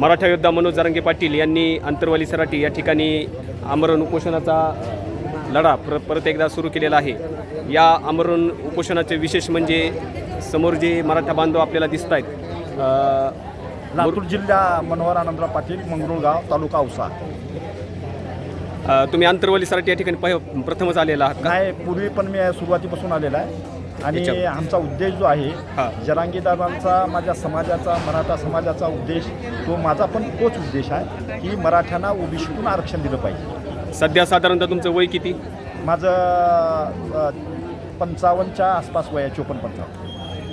मराठा योद्धा मनोज जरांगे पाटील यांनी अंतरवाली सराटी या ठिकाणी आमरण उपोषणाचा लढा पर परत एकदा सुरू केलेला आहे. या आमरण उपोषणाचे विशेष म्हणजे समोर जे मराठा बांधव आपल्याला दिसत आहेत लातूर जिल्हा मनोहर आनंदराव पाटील मंगरुळगाव तालुका औसा. तुम्ही अंतरवाली सराटी या ठिकाणी प्रथमच आलेला आहात का? नाही पूर्वी पण मी सुरुवातीपासून आलेला आहे. आणि आमचा उद्देश जो आहे हा. जरांगीदारांचा माझ्या समाजाचा मराठा समाजाचा उद्देश तो माझा पण तोच उद्देश आहे की मराठ्यांना ओबीसीतून आरक्षण दिलं पाहिजे. सध्या साधारणतः तुमचं वय किती? माझं पंचावन्नच्या आसपास वय आहे चोपन्न पंचावन्न.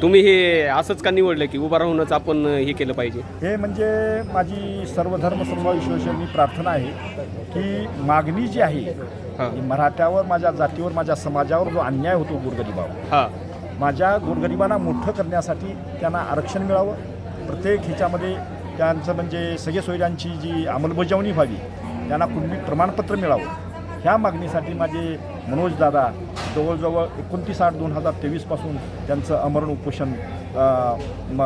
तुम्ही हे असंच का निवडलं की उभं राहूनच आपण हे केलं पाहिजे? हे म्हणजे माझी सर्वधर्म समभाव विश्वेश्वरनी प्रार्थना आहे की मागणी जी आहे हां. ही मराठ्यावर माझ्या जातीवर माझ्या समाजावर जो अन्याय होतो गोरगरिबावर हां. माझ्या गोरगरिबांना मोठं करण्यासाठी त्यांना आरक्षण मिळावं. प्रत्येक ह्याच्यामध्ये त्यांचं म्हणजे सगळे सोयऱ्यांची जी अंमलबजावणी व्हावी त्यांना कुणबी प्रमाणपत्र मिळावं. ह्या मागणीसाठी माझे मनोज दादा जवळजवळ एकोणतीस आठ दोन हजार तेवीसपासून त्यांचं अमरण उपोषण म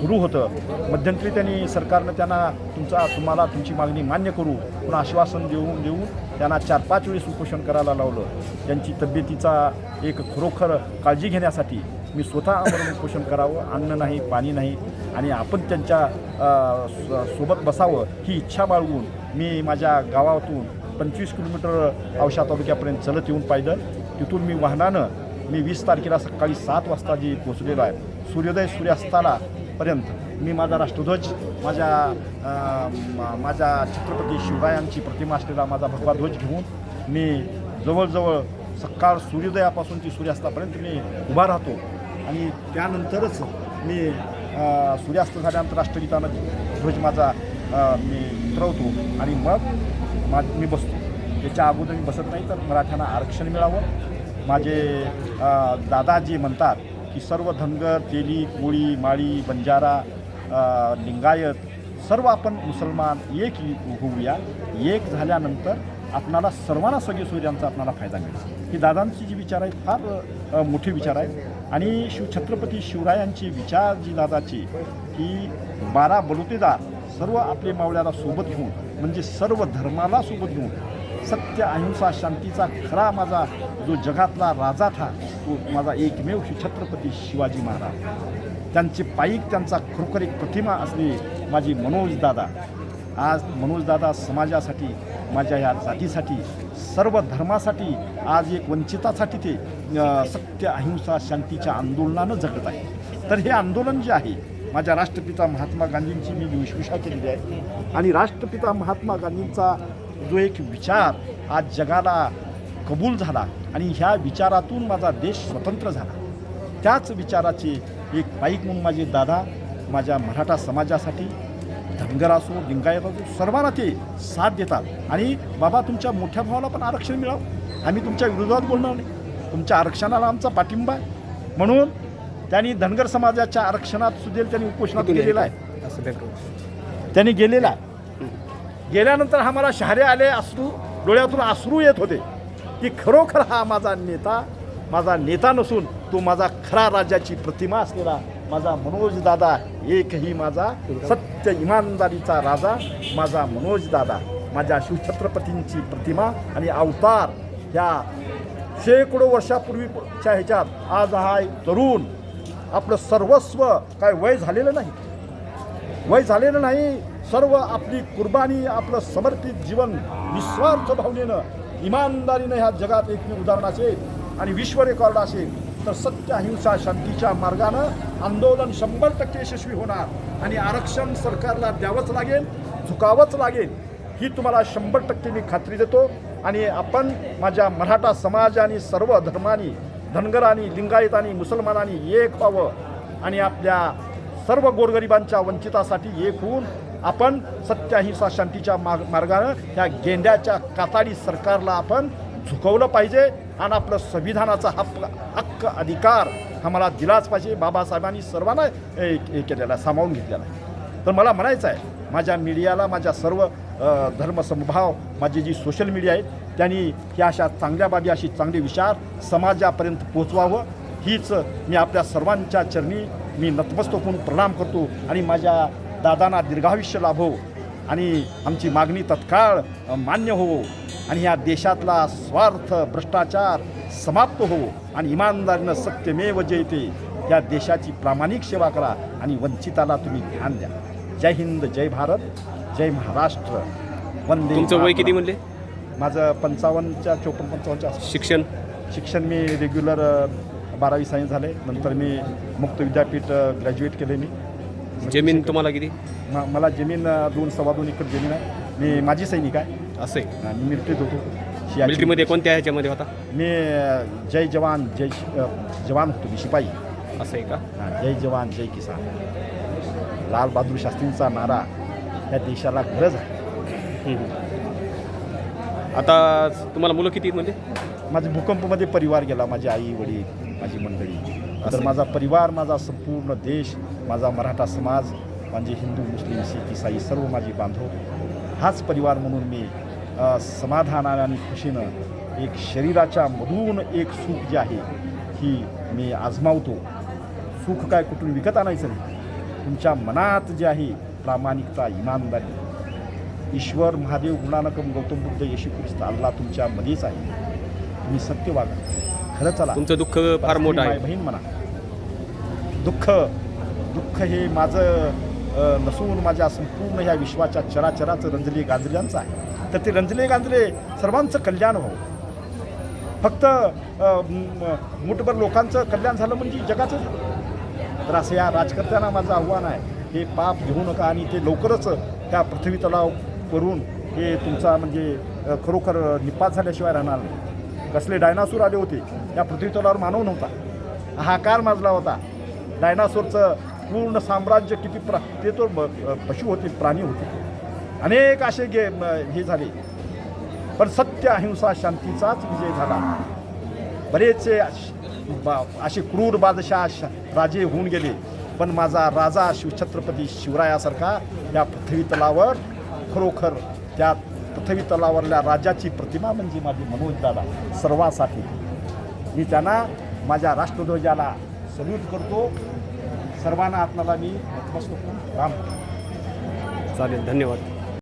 सुरू होतं. मध्यंतरी त्यांनी सरकारनं त्यांना तुमचा तुम्हाला तुमची मागणी मान्य करू पण आश्वासन देऊन देऊन त्यांना चार पाच वेळेस उपोषण करायला लावलं. त्यांची तब्येतीचा एक खरोखर काळजी घेण्यासाठी मी स्वतः अमरण उपोषण करावं अन्न नाही पाणी नाही आणि आपण त्यांच्यासोबत बसावं ही इच्छा बाळगून मी माझ्या गावातून पंचवीस किलोमीटर औषा तालुक्यापर्यंत चलत येऊन पाहिलं तिथून मी वाहनानं मी वीस तारखेला सकाळी सात वाजता जी पोचलेलो आहे सूर्योदय सूर्यास्ताला पर्यंत मी माझा राष्ट्रध्वज माझ्या माझ्या छत्रपती शिवरायांची प्रतिमा असलेला माझा भगवा ध्वज घेऊन मी जवळजवळ सकाळ सूर्योदयापासून ती सूर्यास्तापर्यंत मी उभा राहतो. आणि त्यानंतरच मी सूर्यास्त झाल्यानंतर राष्ट्रगीतानं ध्वज माझा मी उतरवतो आणि मग मा मी बसतो. याच्या अगोदर मी बसत नाही तर मराठ्यांना आरक्षण मिळावं. माझे दादा जे म्हणतात की सर्व धनगर तेली कोळी माळी बंजारा लिंगायत सर्व आपण मुसलमान एक होऊया. एक झाल्यानंतर आपणाला सर्वांना सगळे सूर्यांचा आपणाला फायदा मिळेल. ही दादांची जी विचार आहेत फार मोठे विचार आहेत. आणि शिव छत्रपती शिवरायांची विचार जी दादाची की बारा बलुतेदार सर्व आपले मावळ्याला सोबत घेऊन म्हणजे सर्व धर्माला सोबत घेऊन सत्य अहिंसा शांतीचा खरा माझा जो जगातला राजा था तो माझा एकमेव श्री छत्रपती शिवाजी महाराज. त्यांचे पायिक त्यांचा खरोखर एक प्रतिमा असली माझी मनोजदादा आज मनोजदादा समाजासाठी माझ्या या जातीसाठी सर्व धर्मासाठी आज एक वंचितासाठी ते सत्य अहिंसा शांतीच्या आंदोलनानं जगत आहे तर हे आंदोलन जे आहे माझ्या राष्ट्रपिता महात्मा गांधींची मी विश्वासा केलेली आहे. आणि राष्ट्रपिता महात्मा गांधींचा जो एक विचार आज जगाला कबूल झाला आणि ह्या विचारातून माझा देश स्वतंत्र झाला. त्याच विचाराचे एक पाईक म्हणून माझे दादा माझ्या मराठा समाजासाठी धनगर असो लिंगायत असो सर्वांना ते साथ देतात. आणि बाबा तुमच्या मोठ्या भावाला पण आरक्षण मिळावं. आम्ही तुमच्या विरोधात बोलणार नाही. तुमच्या आरक्षणाला आमचा पाठिंबा आहे. म्हणून त्यांनी धनगर समाजाच्या आरक्षणात सुद्धा त्यांनी उपोषणात केलेलं आहे. त्यांनी गेलेला आहे. गेल्यानंतर आम्हाला शहारे आले अश्रू डोळ्यातून अश्रू येत होते की खरोखर हा माझा नेता माझा नेता नसून तो माझा खरा राज्याची प्रतिमा असलेला माझा मनोज दादा एकही माझा सत्य इमानदारीचा राजा माझा मनोज दादा माझ्या शिवछत्रपतींची प्रतिमा आणि अवतार ह्या शेकडो वर्षापूर्वीच्या ह्याच्यात आज हा तरुण आपलं सर्वस्व काय वय झालेलं नाही? वय झालेलं नाही सर्व आपली कुर्बानी आपलं समर्पित जीवन निस्वार्थ भावनेनं इमानदारीनं ह्या जगात एकमेव उदाहरण असेल आणि विश्व रेकॉर्ड असेल तर सत्य अहिंसा शांतीच्या मार्गानं आंदोलन शंभर टक्के यशस्वी होणार आणि आरक्षण सरकारला द्यावंच लागेल झुकावंच लागेल ही तुम्हाला शंभर टक्के मी खात्री देतो. आणि आपण माझ्या मराठा समाज आणि सर्व धर्मानी धनगरांनी लिंगायतांनी मुसलमानांनी एक व्हावं आणि आपल्या सर्व गोरगरिबांच्या वंचितासाठी एक होऊन आपण सत्य अहिंसा शांतीच्या मार्ग मार्गानं ह्या गेंड्याच्या काताडी सरकारला आपण झुकवलं पाहिजे आणि आपलं संविधानाचा हक्क हक्क अधिकार हा मला दिलाच पाहिजे. बाबासाहेबांनी सर्वांना हे हे केलेला सामावून घेतलेला आहे. तर मला म्हणायचं आहे माझ्या मीडियाला माझ्या सर्व धर्मसमभाव माझी जी सोशल मीडिया आहेत त्यांनी ह्या अशा चांगल्या बाबी अशी चांगले विचार समाजापर्यंत पोचवावं हीच मी आपल्या सर्वांच्या चरणी मी नतमस्तक होऊन प्रणाम करतो आणि माझ्या दादांना दीर्घायुष्य लाभो आणि आमची मागणी तत्काळ मान्य होवो आणि ह्या देशातला स्वार्थ भ्रष्टाचार समाप्त होवो आणि इमानदारीनं सत्यमेव जयते या देशाची प्रामाणिक सेवा करा आणि वंचिताला तुम्ही ध्यान द्या. जय हिंद जय भारत जय महाराष्ट्र. वंदे तुमचं वय. किती म्हणले? माझं पंचावन्नच्या चोपन्न पंचावन्नच्या. शिक्षण? शिक्षण मी रेग्युलर बारावी सायन्स झाले. नंतर मी मुक्त विद्यापीठ ग्रॅज्युएट केले मी. जमीन तुम्हाला किती? म- मला जमीन अ, दोन सव्वा दोन एकर जमीन आहे. मी माजी सैनिक आहे. असं? आहे आणि मिलिटरीत होतो. सियाचीन. मिलिटरीमध्ये कोणत्या ह्याच्यामध्ये होता? मी अ, जय जवान जय शि- अ, जवान होतो मी शिपाई. असं आहे का? हा, जय जवान जय किसान. लाल बहादूर शास्त्रींचा नारा या देशाला गरज आहे. हम्म. आता तुम्हाला मुलं किती म्हणजे? माझे भूकंपमध्ये परिवार गेला माझी आई वडील. माझी मंडळी. तर. माझा परिवार माझा संपूर्ण देश माझा मराठा समाज माझे हिंदू मुस्लिम शीख इसाई सर्व माझी बांधव हाच परिवार म्हणून मी समाधानाने आणि खुशीनं एक शरीराच्या मधून एक सुख जे आहे ही मी आजमावतो. सुख काय कुठून विकत आणायचं नाही. तुमच्या मनात जे आहे प्रामाणिकता इमानदारी. ईश्वर महादेव गुणानकम गौतम बुद्ध येशू ख्रिस्त अल्ला तुमच्या मध्येच आहे. तुम्ही सत्य वागा. खरं चला. तुमचं दुःख फार मोठं आहे. बहीण म्हणा. दुःख दुःख हे माझं अ, नसून माझ्या संपूर्ण ह्या विश्वाच्या चराचराचं रंजले गांजल्यांचं आहे. तर ते रंजले गांजले सर्वांचं कल्याण व्हावं फक्त अ, म- मुठभर लोकांचं कल्याण झालं म्हणजे जगाचं. तर असं या राजकर्त्यांना माझं आव्हान आहे. हे पाप घेऊ नका आणि ते लवकरच त्या पृथ्वी तलाव करून हे तुमचा म्हणजे अ, खरोखर निपात झाल्याशिवाय राहणार नाही. कसले डायनासूर आले होते या पृथ्वीतलावर मानव नव्हता. हाकार माजला होता. डायनासोरचं पूर्ण साम्राज्य किती प्रा ते तो ब- पशु होते प्राणी होते. अनेक असे गे हे झाले. पण सत्य अहिंसा शांतीचाच विजय झाला. बरेचसे बा- असे क्रूर बादशाह श- राजे होऊन गेले. पण माझा राजा शिवछत्रपती शिवरायासारखा या पृथ्वी तलावर खरोखर त्यात पृथ्वी तलावरल्या राजाची प्रतिमा म्हणजे माझी मनोज दादा सर्वासाठी. मी त्यांना माझ्या राष्ट्रध्वजाला सल्यूट करतो. सर्वांना आपणाला मी नतमस्तक राम. चालेल धन्यवाद.